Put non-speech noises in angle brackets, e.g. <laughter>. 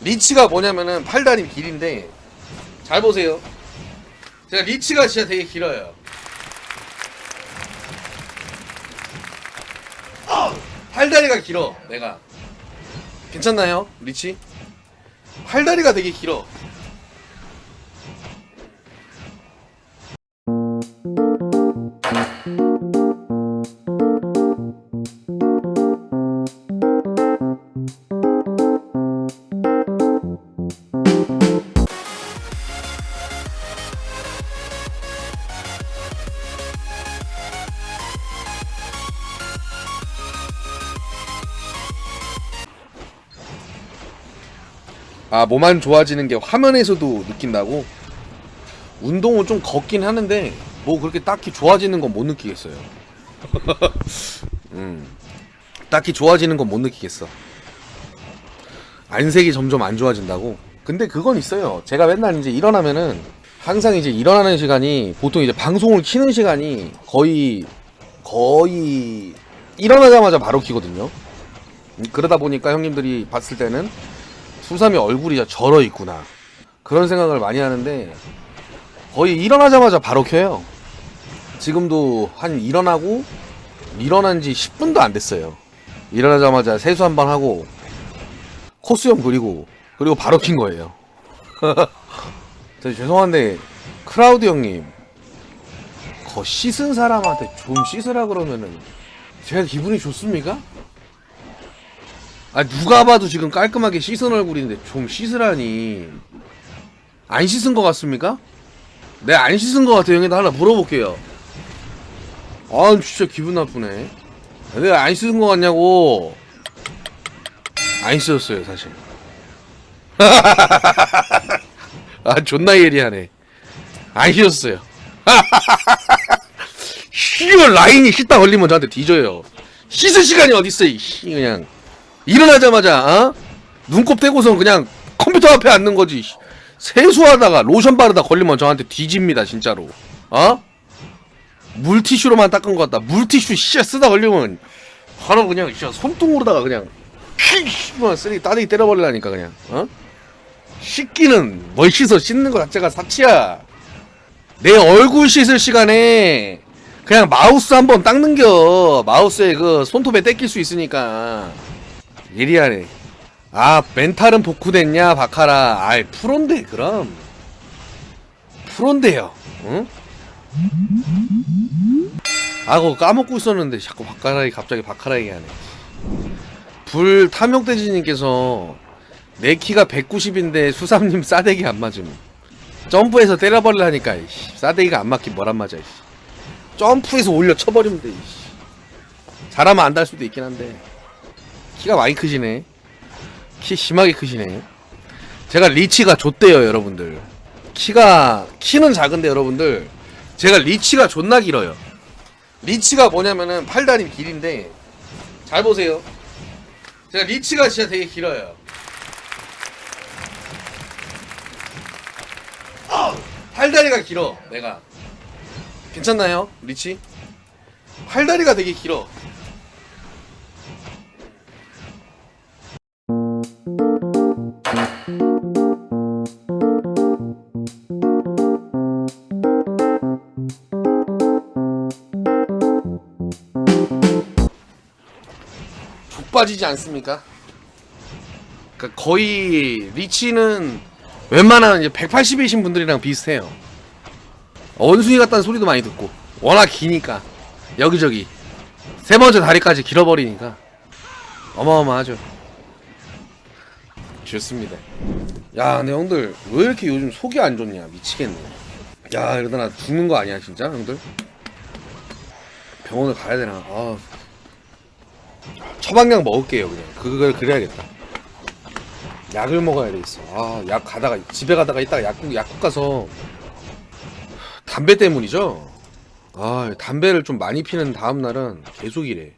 리치가 뭐냐면은 팔다리 길인데 잘 보세요. 제가 리치가 진짜 되게 길어요. 팔다리가 길어. 내가 괜찮나요, 리치? 팔다리가 되게 길어. 아 몸안 좋아지는 게 화면에서도 느낀다고? 운동은 좀 걷긴 하는데 뭐 그렇게 딱히 좋아지는 건 못 느끼겠어요. <laughs> 음, 딱히 좋아지는 건 못 느끼겠어. 안색이 점점 안 좋아진다고? 근데 그건 있어요. 제가 맨날 이제 일어나면은 항상 이제 일어나는 시간이 보통 이제 방송을 키는 시간이 거의 거의 일어나자마자 바로 키거든요. 음, 그러다 보니까 형님들이 봤을 때는 수삼이 얼굴이 절어 있구나. 그런 생각을 많이 하는데 거의 일어나자마자 바로 켜요. 지금도 한 일어나고 일어난 지 10분도 안 됐어요. 일어나자마자 세수 한 번 하고 코수염 그리고 그리고 바로 킨 거예요. <laughs> 저 죄송한데 크라우드 형님 거 씻은 사람한테 좀 씻으라 그러면은 제가 기분이 좋습니까? 아 누가 봐도 지금 깔끔하게 씻은 얼굴인데 좀 씻으라니. 안 씻은 것 같습니까? 네 안 씻은 것 같아요. 형님 하나 물어볼게요. 아 진짜 기분 나쁘네. 내가 안 씻은 것 같냐고. 안 씻었어요 사실. <laughs> 아 존나 예리하네. 안 씻었어요. <laughs> 씨발 라인이 씻다 걸리면 저한테 뒤져요. 씻을 시간이 어딨어 이 씨, 그냥 일어나자마자 어? 눈곱 떼고선 그냥 컴퓨터 앞에 앉는 거지 세수하다가 로션 바르다 걸리면 저한테 뒤집니다 진짜로. 어? 물티슈로만 닦은 것 같다. 물티슈 씨 쓰다 걸리면 바로 그냥 씨 손등으로다가 그냥 휘만 쓰레기 따대기 때려버리라니까 그냥 어? 씻기는 뭘 씻어? 씻는 거 자체가 사치야. 내 얼굴 씻을 시간에 그냥 마우스 한번 닦는겨. 마우스에 그 손톱에 떼낄 수 있으니까 예리하네. 아, 멘탈은 복구됐냐, 바카라. 아이, 프론데, 그럼. 프론데요. 응? 아, 그거 까먹고 있었는데, 자꾸 바카라이, 갑자기 바카라 얘기하네. 불 탐욕대지님께서, 내 키가 190인데, 수삼님 싸대기 안 맞음. 점프해서 때려버리려니까, 이씨. 싸대기가 안 맞긴 뭐란 맞아. 점프해서 올려 쳐버리면 돼. 잘하면 안 달 수도 있긴 한데. 키가 많이 크시네. 키 심하게 크시네. 제가 리치가 좆대요, 여러분들. 키가 키는 작은데 여러분들 제가 리치가 존나 길어요. 리치가 뭐냐면은 팔다리 길인데 잘 보세요. 제가 리치가 진짜 되게 길어요. 팔다리가 길어, 내가. 괜찮나요, 리치? 팔다리가 되게 길어. 족 빠지지 않습니까? 그러니까 거의 리치는 웬만한 이제 180이신 분들이랑 비슷해요. 원숭이 같다는 소리도 많이 듣고 워낙 기니까 여기저기 세 번째 다리까지 길어버리니까 어마어마하죠. 좋습니다. 야, 근데 형들 왜 이렇게 요즘 속이 안 좋냐? 미치겠네. 야, 이러다 나 죽는 거 아니야, 진짜, 형들? 병원을 가야 되나? 아, 처방약 먹을게요 그냥. 그걸 그래야겠다. 약을 먹어야 되겠어. 아약 가다가 집에 가다가 이따가 약국 약국 가서 담배 때문이죠? 아 담배를 좀 많이 피는 다음 날은 계속 이래